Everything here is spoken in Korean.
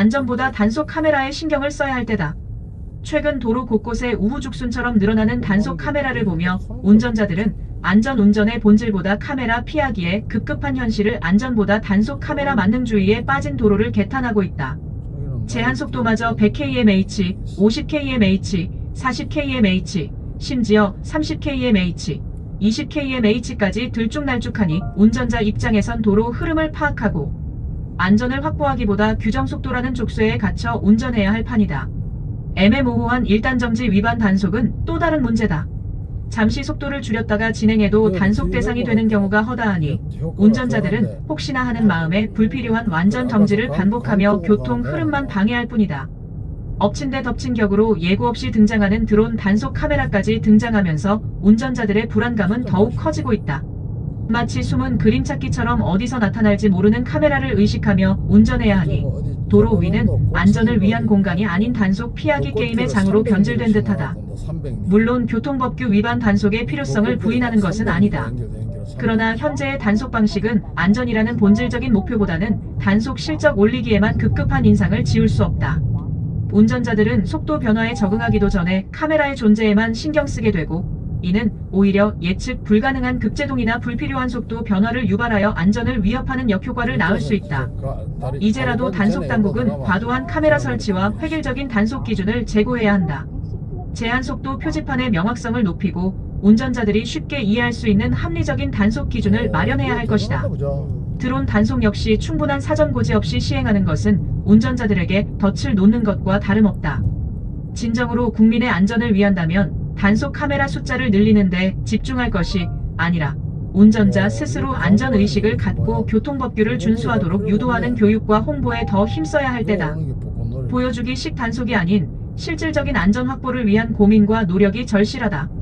안전보다 단속 카메라에 신경을 써야 할 때다. 최근 도로 곳곳에 우후죽순처럼 늘어나는 단속 카메라를 보며 운전자들은 안전 운전의 본질보다 카메라 피하기에 급급한 현실을 안전보다 단속 카메라 만능주의에 빠진 도로를 개탄하고 있다. 제한 속도마저 100kmh, 50kmh, 40kmh, 심지어 30kmh, 20kmh까지 들쭉날쭉하니 운전자 입장에선 도로 흐름을 파악하고 안전을 확보하기보다 규정 속도라는 족쇄에 갇혀 운전해야 할 판이다. 애매모호한 일단정지 위반 단속은 또 다른 문제다. 잠시 속도를 줄였다가 진행해도 단속 대상이 되는 경우가 허다하니 운전자들은 혹시나 하는 마음에 불필요한 완전 정지를 반복하며 교통 흐름만 방해할 뿐이다. 엎친 데 덮친 격으로 예고 없이 등장하는 드론 단속 카메라까지 등장하면서 운전자들의 불안감은 더욱 커지고 있다. 마치 숨은 그림 찾기처럼 어디서 나타날지 모르는 카메라를 의식하며 운전해야 하니 도로 위는 안전을 위한 공간이 아닌 단속 피하기 게임의 장으로 변질된 듯하다. 물론 교통법규 위반 단속의 필요성을 부인하는 것은 아니다. 그러나 현재의 단속 방식은 안전이라는 본질적인 목표보다는 단속 실적 올리기에만 급급한 인상을 지울 수 없다. 운전자들은 속도 변화에 적응하기도 전에 카메라의 존재에만 신경 쓰게 되고 이는 오히려 예측 불가능한 급제동이나 불필요한 속도 변화를 유발하여 안전을 위협하는 역효과를 낳을 수 있다. 이제라도 단속 당국은 과도한 카메라 설치와 획일적인 단속 기준을 제고해야 한다. 제한 속도 표지판의 명확성을 높이고 운전자들이 쉽게 이해할 수 있는 합리적인 단속 기준을 마련해야 할 것이다. 드론 단속 역시 충분한 사전 고지 없이 시행하는 것은 운전자들에게 덫을 놓는 것과 다름없다. 진정으로 국민의 안전을 위한다면 단속 카메라 숫자를 늘리는데 집중할 것이 아니라 운전자 스스로 안전 의식을 갖고 교통법규를 준수하도록 유도하는 교육과 홍보에 더 힘써야 할 때다. 보여주기식 단속이 아닌 실질적인 안전 확보를 위한 고민과 노력이 절실하다.